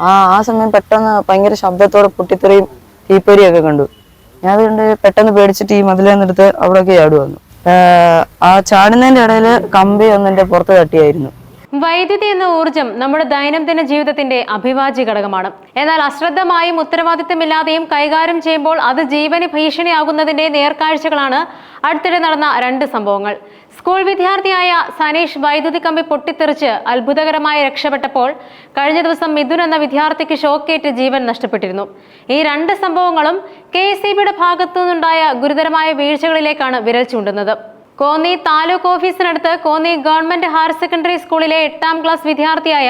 ആ ആ സമയം പെട്ടെന്ന് ഭയങ്കര ശബ്ദത്തോടെ പൊട്ടിത്തെറിയും തീപ്പൊരിയൊക്കെ കണ്ടു. ഞാൻ അതുകൊണ്ട് പെട്ടെന്ന് പേടിച്ചിട്ട് ഈ മതിലെന്നെടുത്ത് അവിടേക്ക് ചാടി വന്നു ആ ചാടുന്നതിന്റെ ഇടയിൽ കമ്പി ഒന്നെന്റെ പുറത്ത് തട്ടിയായിരുന്നു. വൈദ്യുതി എന്ന ഊർജം നമ്മുടെ ദൈനംദിന ജീവിതത്തിന്റെ അഭിവാജ്യ ഘടകമാണ്. എന്നാൽ അശ്രദ്ധമായും ഉത്തരവാദിത്തമില്ലാതെയും കൈകാര്യം ചെയ്യുമ്പോൾ അത് ജീവന് ഭീഷണിയാകുന്നതിന്റെ നേർക്കാഴ്ചകളാണ് അടുത്തിടെ നടന്ന രണ്ട് സംഭവങ്ങൾ. സ്കൂൾ വിദ്യാർത്ഥിയായ സനീഷ് വൈദ്യുതി കമ്പി പൊട്ടിത്തെറിച്ച് അത്ഭുതകരമായി രക്ഷപ്പെട്ടപ്പോൾ കഴിഞ്ഞ ദിവസം മിഥുൻ എന്ന വിദ്യാർത്ഥിക്ക് ഷോക്കേറ്റ് ജീവൻ നഷ്ടപ്പെട്ടിരുന്നു. ഈ രണ്ട് സംഭവങ്ങളും കെ എസ് ഭാഗത്തു നിന്നുണ്ടായ ഗുരുതരമായ വീഴ്ചകളിലേക്കാണ് വിരൽ ചൂണ്ടുന്നത്. കോന്നി താലൂക്ക് ഓഫീസിനടുത്ത് കോന്നി ഗവൺമെന്റ് ഹയർ സെക്കൻഡറി സ്കൂളിലെ എട്ടാം ക്ലാസ് വിദ്യാർത്ഥിയായ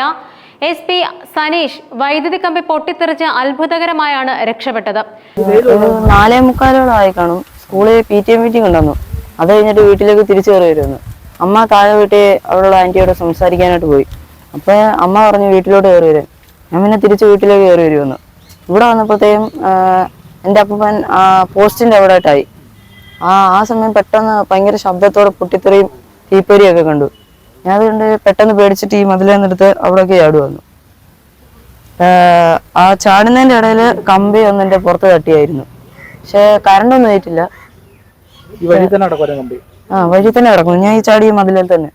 എസ് പി സനീഷ് വൈദ്യുതി കമ്പി പൊട്ടിത്തെറിച്ച് അത്ഭുതകരമായാണ് രക്ഷപ്പെട്ടത്. നാലേ മുക്കാലോടായി കാണും. സ്കൂളിൽ പി ടി എം മീറ്റിംഗ് ഉണ്ടെന്നു അത് കഴിഞ്ഞിട്ട് വീട്ടിലേക്ക് തിരിച്ചു കയറി വരുന്നു. അമ്മ താഴെ വീട്ടിൽ അവിടെയുള്ള ആന്റിയോട് സംസാരിക്കാനായിട്ട് പോയി. അപ്പൊ അമ്മ പറഞ്ഞു വീട്ടിലോട്ട് കയറി വരാൻ ഞാൻ പിന്നെ തിരിച്ച് വീട്ടിലേക്ക് കയറി വരുമെന്ന് ഇവിടെ വന്നപ്പോഴത്തേക്കും എന്റെ അപ്പൻ പോസ്റ്റിന്റെ അവിടെ ആയിട്ടായി. ആ ആ സമയം പെട്ടെന്ന് ഭയങ്കര ശബ്ദത്തോടെ പൊട്ടിത്തെറിയും തീപ്പൊരിയൊക്കെ കണ്ടു. ഞാൻ അതുകൊണ്ട് പെട്ടെന്ന് പേടിച്ചിട്ട് ഈ മതിലെന്നെടുത്ത് അവിടെയൊക്കെ ചാടി വന്നു. ആ ചാടുന്നതിന്റെ ഇടയിൽ കമ്പി ഒന്ന് എന്റെ പുറത്ത് തട്ടിയായിരുന്നു. പക്ഷെ കറണ്ടൊന്നും ആയിട്ടില്ല. ആ വഴി തന്നെ കിടക്കുന്നു ഞാൻ ഈ ചാടിയ മതിലിൽ തന്നെ.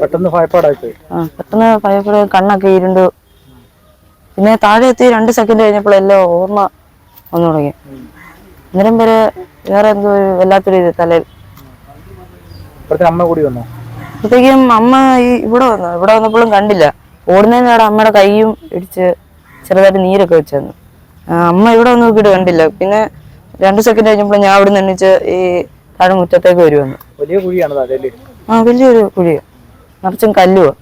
പെട്ടെന്ന് ആ പെട്ടെന്ന് ഭയപ്പെടെ കണ്ണൊക്കെ ഇരുണ്ടു. പിന്നെ താഴെ എത്തി രണ്ട് സെക്കൻഡ് കഴിഞ്ഞപ്പോൾ എല്ലാം ഓർമ്മ വന്നു തുടങ്ങി. അന്നേരം വരെ വേറെ എന്തോ ഒരു വല്ലാത്തൊരു ഇത് തലയിൽ. ഇപ്പോഴത്തെ അമ്മ കൂടി വന്നോ? അപ്പോഴത്തേക്കും അമ്മ ഈ ഇവിടെ വന്നു. ഇവിടെ വന്നപ്പോഴും കണ്ടില്ല. ഓടുന്നതിന് അവിടെ അമ്മയുടെ കൈയും ഇടിച്ച് ചെറുതായിട്ട് നീരൊക്കെ വെച്ചു തന്നു. അമ്മ ഇവിടെ വന്ന് നോക്കിയിട്ട് കണ്ടില്ല. പിന്നെ രണ്ട് സെക്കൻഡ് കഴിഞ്ഞപ്പോൾ ഞാൻ അവിടെ നിന്ന് എണ്ണിച്ച് ഈ താഴെ മുറ്റത്തേക്ക് വരുമെന്ന് വലിയ കുഴിയാണ് ആ വലിയൊരു കുഴിയോ നിറച്ചും കല്ലുവാ.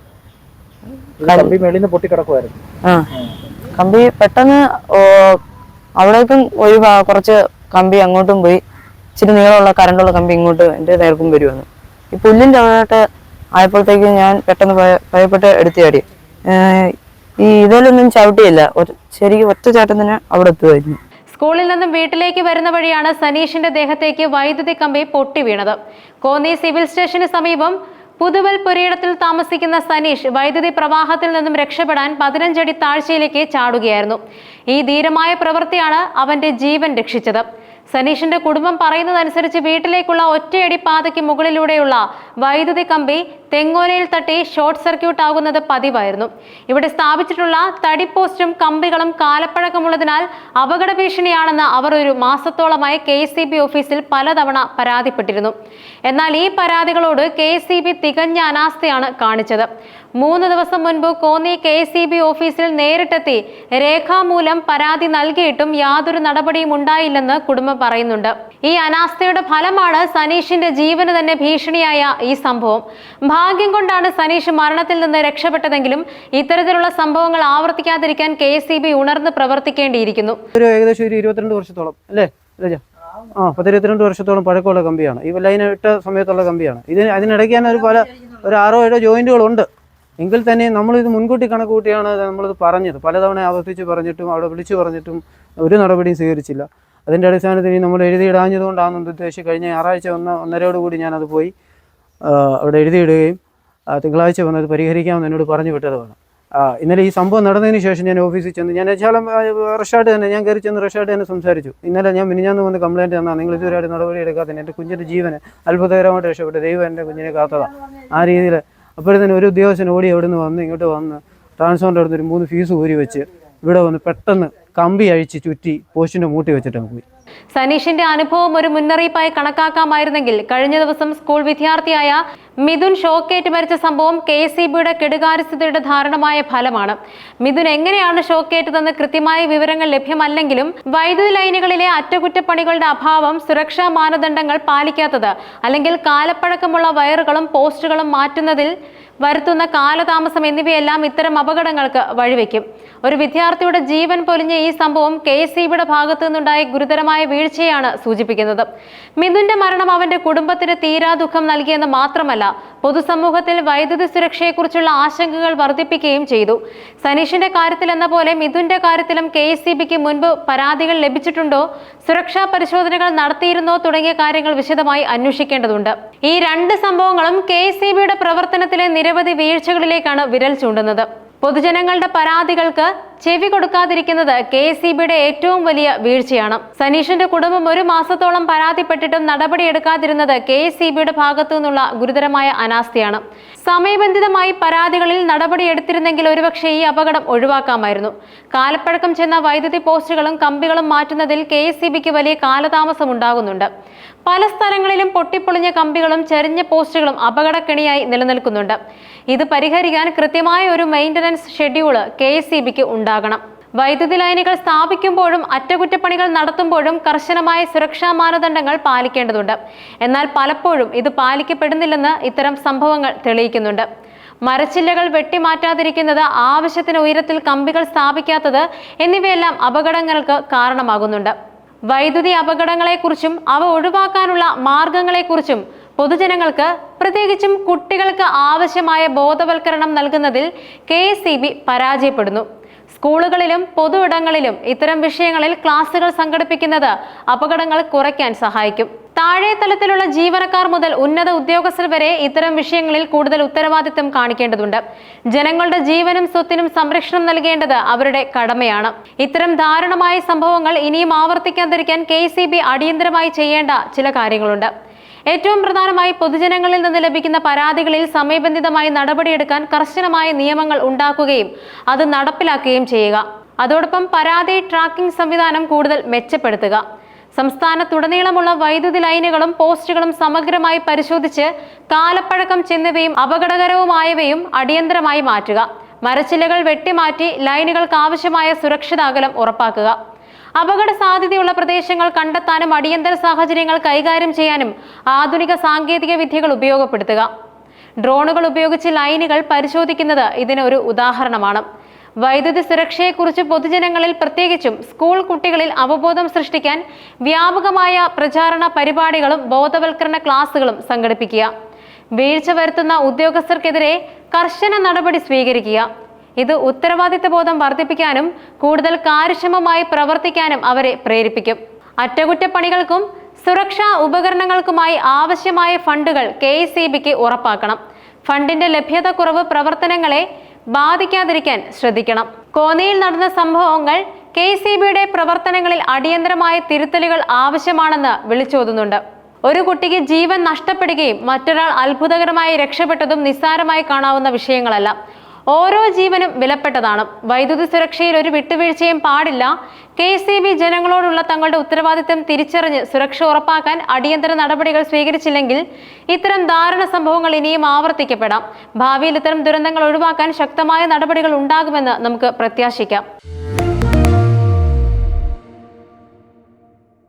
കമ്പി മേളിൽ നിന്ന് പൊട്ടി കിടക്കുമായിരുന്നു ആ. കമ്പി പെട്ടെന്ന് അവിടേക്കും ഒരു കുറച്ച് കമ്പി അങ്ങോട്ടും പോയി. ഇച്ചിരി നീളമുള്ള കറണ്ടുള്ള കമ്പി ഇങ്ങോട്ട് എന്റെ നേർക്കും വരുമെന്ന് ഈ പുല്ലിന്റെ അവിടെയായിട്ട് ആയപ്പോഴത്തേക്കും ഞാൻ പെട്ടെന്ന് ഭയ- ഭയപ്പെട്ട് എടുത്തു ചാടി. ഈ ഇതിലൊന്നും ചവിട്ടിയില്ല. ശരിക്കും ഒറ്റ ചാട്ടം തന്നെ അവിടെ എത്തുമായിരുന്നു സ്കൂളിൽ നിന്നും വീട്ടിലേക്ക് വരുന്ന വഴിയാണ് സനീഷിന്റെ ദേഹത്തേക്ക് വൈദ്യുതി കമ്പി പൊട്ടി വീണത്. കോന്നി സിവിൽ സ്റ്റേഷന് സമീപം പുതുവൽ പുരയിടത്തിൽ താമസിക്കുന്ന സനീഷ് വൈദ്യുതി പ്രവാഹത്തിൽ നിന്നും രക്ഷപ്പെടാൻ പതിനഞ്ചടി താഴ്ചയിലേക്ക് ചാടുകയായിരുന്നു. ഈ ധീരമായ പ്രവൃത്തിയാണ് അവന്റെ ജീവൻ രക്ഷിച്ചത്. സനീഷിന്റെ കുടുംബം പറയുന്നതനുസരിച്ച് വീട്ടിലേക്കുള്ള ഒറ്റയടി പാതയ്ക്ക് മുകളിലൂടെയുള്ള വൈദ്യുതി കമ്പി തെങ്ങോലയിൽ തട്ടി ഷോർട്ട് സർക്യൂട്ട് ആകുന്നത് പതിവായിരുന്നു. ഇവിടെ സ്ഥാപിച്ചിട്ടുള്ള തടി പോസ്റ്റും കമ്പികളും കാലപ്പഴക്കമുള്ളതിനാൽ അപകട ഭീഷണിയാണെന്ന് അവർ ഒരു മാസത്തോളമായി കെ ഓഫീസിൽ പലതവണ പരാതിപ്പെട്ടിരുന്നു. എന്നാൽ ഈ പരാതികളോട് കെ തികഞ്ഞ അനാസ്ഥയാണ് കാണിച്ചത്. മൂന്ന് ദിവസം മുൻപ് Konni K S E B ഓഫീസിൽ നേരിട്ടെത്തി രേഖാമൂലം പരാതി നൽകിയിട്ടും യാതൊരു നടപടിയും ഉണ്ടായില്ലെന്ന് കുടുംബം പറയുന്നുണ്ട്. ഈ അനാസ്ഥയുടെ ഫലമാണ് സനീഷിന്റെ ജീവന് തന്നെ ഭീഷണിയായ ഈ സംഭവം. ഭാഗ്യം കൊണ്ടാണ് സനീഷ് മരണത്തിൽ നിന്ന് രക്ഷപ്പെട്ടതെങ്കിലും ഇത്തരത്തിലുള്ള സംഭവങ്ങൾ ആവർത്തിക്കാതിരിക്കാൻ കെ ഉണർന്ന് പ്രവർത്തിക്കേണ്ടിയിരിക്കുന്നു. ഒരു ഏകദേശം ഒരു ഇരുപത്തിരണ്ട് വർഷത്തോളം അല്ലേ രജ? ആ പത്ത് ഇരുപത്തിരണ്ട് വർഷത്തോളം പഴക്കമുള്ള കമ്പിയാണ്. ഈ ലൈൻ ഇട്ട സമയത്തുള്ള കമ്പിയാണ്. ഇതിന് അതിനിടയ്ക്ക് തന്നെ ഒരു പല ഒരു ആറോ ഏഴോ ജോയിന്റുകളുണ്ട്. എങ്കിൽ തന്നെ നമ്മളിത് മുൻകൂട്ടി കണക്ക് കൂട്ടിയാണ് നമ്മളിത് പറഞ്ഞത്. പലതവണ ആവർത്തിച്ച് പറഞ്ഞിട്ടും അവിടെ വിളിച്ചു പറഞ്ഞിട്ടും ഒരു നടപടിയും സ്വീകരിച്ചില്ല. അതിന്റെ അടിസ്ഥാനത്തിൽ നമ്മൾ എഴുതിയിടാഞ്ഞതുകൊണ്ടാണെന്ന് ഉദ്ദേശിച്ച് കഴിഞ്ഞ ഞായറാഴ്ച ഒന്ന് ഒന്നരയോട് കൂടി ഞാനത് പോയി അവിടെ എഴുതിയിടുകയും തിങ്കളാഴ്ച വന്നത് പരിഹരിക്കാമെന്ന് എന്നോട് പറഞ്ഞു വിട്ടതുമാണ്. ഇന്നലെ ഈ സംഭവം നടന്നതിന് ശേഷം ഞാൻ ഓഫീസിൽ ചെന്ന് ഞാൻ ശാലം റഷാട്ട് തന്നെ ഞാൻ കയറി ചെന്ന് റഷാട്ട് തന്നെ സംസാരിച്ചു. ഇന്നലെ ഞാൻ മിനിഞ്ഞാന്ന് വന്ന് കംപ്ലയിന്റ് തന്നാൽ നിങ്ങൾ ഇതുവരെയായിട്ട് നടപടി എടുക്കാത്തതിന് എന്റെ കുഞ്ഞിന്റെ ജീവനെ അത്ഭുതകരമായിട്ട് രക്ഷപ്പെട്ടു ദൈവം എന്റെ കുഞ്ഞിനെ കാത്തതാണ് ആ രീതിയിൽ അപ്പോഴത്തേനും ഒരു ഉദ്യോഗസ്ഥൻ ഓടി അവിടെ നിന്ന് വന്ന് ഇങ്ങോട്ട് വന്ന് ട്രാൻസ്ഫോറിന്റെ അടുത്ത് ഒരു മൂന്ന് ഫീസ് ഊരി വെച്ച് ഇവിടെ വന്ന് പെട്ടെന്ന് കമ്പി അഴിച്ച് ചുറ്റി പോസ്റ്റിന്റെ മൂട്ടി വെച്ചിട്ടാണ് പോയി. സനീഷിന്റെ അനുഭവം ഒരു മുന്നറിയിപ്പായി കണക്കാക്കാമായിരുന്നെങ്കിൽ കഴിഞ്ഞ ദിവസം സ്കൂൾ വിദ്യാർത്ഥിയായ മിഥുൻ ഷോക്കേറ്റ് മരിച്ച സംഭവം കെ സി ബിയുടെ കെടുകാര്യസ്ഥതയുടെ ധാരണമായ ഫലമാണ്. മിഥുൻ എങ്ങനെയാണ് ഷോക്കേറ്റതെന്ന് കൃത്യമായ വിവരങ്ങൾ ലഭ്യമല്ലെങ്കിലും വൈദ്യുതി ലൈനുകളിലെ അറ്റകുറ്റപ്പണികളുടെ അഭാവം സുരക്ഷാ മാനദണ്ഡങ്ങൾ പാലിക്കാത്തത് അല്ലെങ്കിൽ കാലപ്പഴക്കമുള്ള വയറുകളും പോസ്റ്റുകളും മാറ്റുന്നതിൽ വരുത്തുന്ന കാലതാമസം എന്നിവയെല്ലാം ഇത്തരം അപകടങ്ങൾക്ക് വഴിവെക്കും. ഒരു വിദ്യാർത്ഥിയുടെ ജീവൻ പൊലിഞ്ഞ ഈ സംഭവം കെ എസ് സിബിയുടെ ഭാഗത്തു നിന്നുണ്ടായ ഗുരുതരമായ വീഴ്ചയാണ് സൂചിപ്പിക്കുന്നത്. മിഥുന്റെ മരണം അവന്റെ കുടുംബത്തിന് തീരാ ദുഃഖം നൽകിയെന്ന് മാത്രമല്ല പൊതുസമൂഹത്തിൽ വൈദ്യുതി സുരക്ഷയെക്കുറിച്ചുള്ള ആശങ്കകൾ വർദ്ധിപ്പിക്കുകയും ചെയ്തു. സനീഷിന്റെ കാര്യത്തിൽ എന്ന പോലെ മിഥുന്റെ കാര്യത്തിലും കെ എസ് മുൻപ് പരാതികൾ ലഭിച്ചിട്ടുണ്ടോ സുരക്ഷാ പരിശോധനകൾ നടത്തിയിരുന്നോ തുടങ്ങിയ കാര്യങ്ങൾ വിശദമായി അന്വേഷിക്കേണ്ടതുണ്ട്. ഈ രണ്ട് സംഭവങ്ങളും കെ എസ് പ്രവർത്തനത്തിലെ നിരവധി വീഴ്ചകളിലേക്കാണ് വിരൽ ചൂണ്ടുന്നത്. പൊതുജനങ്ങളുടെ പരാതികൾക്ക് ചെവി കൊടുക്കാതിരിക്കുന്നത് കെ എസ് ഏറ്റവും വലിയ വീഴ്ചയാണ്. സനീഷിന്റെ കുടുംബം ഒരു മാസത്തോളം പരാതിപ്പെട്ടിട്ടും നടപടിയെടുക്കാതിരുന്നത് കെ എസ് ഭാഗത്തു നിന്നുള്ള ഗുരുതരമായ അനാസ്ഥയാണ്. സമയബന്ധിതമായി പരാതികളിൽ നടപടിയെടുത്തിരുന്നെങ്കിൽ ഒരുപക്ഷെ ഈ അപകടം ഒഴിവാക്കാമായിരുന്നു. കാലപ്പഴക്കം ചെന്ന വൈദ്യുതി പോസ്റ്റുകളും കമ്പികളും മാറ്റുന്നതിൽ കെ വലിയ കാലതാമസം ഉണ്ടാകുന്നുണ്ട്. പല സ്ഥലങ്ങളിലും പൊട്ടിപ്പൊളിഞ്ഞ കമ്പികളും ചെരിഞ്ഞ പോസ്റ്റുകളും അപകടക്കെണിയായി നിലനിൽക്കുന്നുണ്ട്. ഇത് പരിഹരിക്കാൻ കൃത്യമായ ഒരു മെയിന്റനൻസ് ഷെഡ്യൂൾ കെ എസ് ഉണ്ടാകണം വൈദ്യുതി ലൈനുകൾ സ്ഥാപിക്കുമ്പോഴും അറ്റകുറ്റപ്പണികൾ നടത്തുമ്പോഴും കർശനമായ സുരക്ഷാ മാനദണ്ഡങ്ങൾ പാലിക്കേണ്ടതുണ്ട്. എന്നാൽ പലപ്പോഴും ഇത് പാലിക്കപ്പെടുന്നില്ലെന്ന് ഇത്തരം സംഭവങ്ങൾ തെളിയിക്കുന്നുണ്ട്. മരച്ചില്ലകൾ വെട്ടിമാറ്റാതിരിക്കുന്നത് ആവശ്യത്തിന് ഉയരത്തിൽ കമ്പികൾ സ്ഥാപിക്കാത്തത് എന്നിവയെല്ലാം അപകടങ്ങൾക്ക് കാരണമാകുന്നുണ്ട്. വൈദ്യുതി അപകടങ്ങളെക്കുറിച്ചും അവ ഒഴിവാക്കാനുള്ള മാർഗങ്ങളെക്കുറിച്ചും പൊതുജനങ്ങൾക്ക് പ്രത്യേകിച്ചും കുട്ടികൾക്ക് ആവശ്യമായ ബോധവൽക്കരണം നൽകുന്നതിൽ കെ പരാജയപ്പെടുന്നു. സ്കൂളുകളിലും പൊതു ഇടങ്ങളിലും ഇത്തരം വിഷയങ്ങളിൽ ക്ലാസുകൾ സംഘടിപ്പിക്കുന്നത് അപകടങ്ങൾ കുറയ്ക്കാൻ സഹായിക്കും. താഴെ തലത്തിലുള്ള ജീവനക്കാർ മുതൽ ഉന്നത ഉദ്യോഗസ്ഥർ വരെ ഇത്തരം വിഷയങ്ങളിൽ കൂടുതൽ ഉത്തരവാദിത്തം കാണിക്കേണ്ടതുണ്ട്. ജനങ്ങളുടെ ജീവനും സ്വത്തിനും സംരക്ഷണം നൽകേണ്ടത് അവരുടെ കടമയാണ്. ഇത്തരം ദാരുണമായ സംഭവങ്ങൾ ഇനിയും ആവർത്തിക്കാതിരിക്കാൻ കെ അടിയന്തരമായി ചെയ്യേണ്ട ചില കാര്യങ്ങളുണ്ട്. ഏറ്റവും പ്രധാനമായി പൊതുജനങ്ങളിൽ നിന്ന് ലഭിക്കുന്ന പരാതികളിൽ സമയബന്ധിതമായി നടപടിയെടുക്കാൻ കർശനമായ നിയമങ്ങൾ ഉണ്ടാക്കുകയും അത് നടപ്പിലാക്കുകയും ചെയ്യുക. അതോടൊപ്പം പരാതി ട്രാക്കിംഗ് സംവിധാനം കൂടുതൽ മെച്ചപ്പെടുത്തുക. സംസ്ഥാനത്തുടനീളമുള്ള വൈദ്യുതി ലൈനുകളും പോസ്റ്റുകളും സമഗ്രമായി പരിശോധിച്ച് കാലപ്പഴക്കം ചെന്നവയും അപകടകരവുമായവയും അടിയന്തരമായി മാറ്റുക. മരച്ചില്ലകൾ വെട്ടിമാറ്റി ലൈനുകൾക്ക് ആവശ്യമായ സുരക്ഷിത അകലം ഉറപ്പാക്കുക. അപകട സാധ്യതയുള്ള പ്രദേശങ്ങൾ കണ്ടെത്താനും അടിയന്തര സാഹചര്യങ്ങൾ കൈകാര്യം ചെയ്യാനും ആധുനിക സാങ്കേതിക വിദ്യകൾ ഉപയോഗപ്പെടുത്തുക. ഡ്രോണുകൾ ഉപയോഗിച്ച് ലൈനുകൾ പരിശോധിക്കുന്നത് ഇതിന് ഒരു ഉദാഹരണമാണ്. വൈദ്യുതി സുരക്ഷയെക്കുറിച്ച് പൊതുജനങ്ങളിൽ പ്രത്യേകിച്ചും സ്കൂൾ കുട്ടികളിൽ അവബോധം സൃഷ്ടിക്കാൻ വ്യാപകമായ പ്രചാരണ പരിപാടികളും ബോധവൽക്കരണ ക്ലാസുകളും സംഘടിപ്പിക്കുക. വീഴ്ച വരുത്തുന്ന ഉദ്യോഗസ്ഥർക്കെതിരെ കർശന നടപടി സ്വീകരിക്കുക. ഇത് ഉത്തരവാദിത്ത ബോധം വർദ്ധിപ്പിക്കാനും കൂടുതൽ കാര്യക്ഷമമായി പ്രവർത്തിക്കാനും അവരെ പ്രേരിപ്പിക്കും. അറ്റകുറ്റപ്പണികൾക്കും സുരക്ഷാ ഉപകരണങ്ങൾക്കുമായി ആവശ്യമായ ഫണ്ടുകൾ കെ ഉറപ്പാക്കണം. ഫണ്ടിന്റെ ലഭ്യതക്കുറവ് പ്രവർത്തനങ്ങളെ ബാധിക്കാതിരിക്കാൻ ശ്രദ്ധിക്കണം. കോന്നിയിൽ നടന്ന സംഭവങ്ങൾ കെ സി ബിയുടെ പ്രവർത്തനങ്ങളിൽ അടിയന്തരമായ തിരുത്തലുകൾ ആവശ്യമാണെന്ന് വിളിച്ചോതുന്നുണ്ട്. ഒരു കുട്ടിക്ക് ജീവൻ നഷ്ടപ്പെടുകയും മറ്റൊരാൾ അത്ഭുതകരമായി രക്ഷപ്പെട്ടതും നിസ്സാരമായി കാണാവുന്ന വിഷയങ്ങളല്ല. ഓരോ ജീവനും വിലപ്പെട്ടതാണ്. വൈദ്യുതി സുരക്ഷയിൽ ഒരു വിട്ടുവീഴ്ചയും പാടില്ല. കെ സി ബി ജനങ്ങളോടുള്ള തങ്ങളുടെ ഉത്തരവാദിത്തം തിരിച്ചറിഞ്ഞ് സുരക്ഷ ഉറപ്പാക്കാൻ അടിയന്തര നടപടികൾ സ്വീകരിച്ചില്ലെങ്കിൽ ഇത്തരം ദാരുണ സംഭവങ്ങൾ ഇനിയും ആവർത്തിക്കപ്പെടാം. ഭാവിയിൽ ഇത്തരം ദുരന്തങ്ങൾ ഒഴിവാക്കാൻ ശക്തമായ നടപടികൾ ഉണ്ടാകുമെന്ന് നമുക്ക് പ്രത്യാശിക്കാം.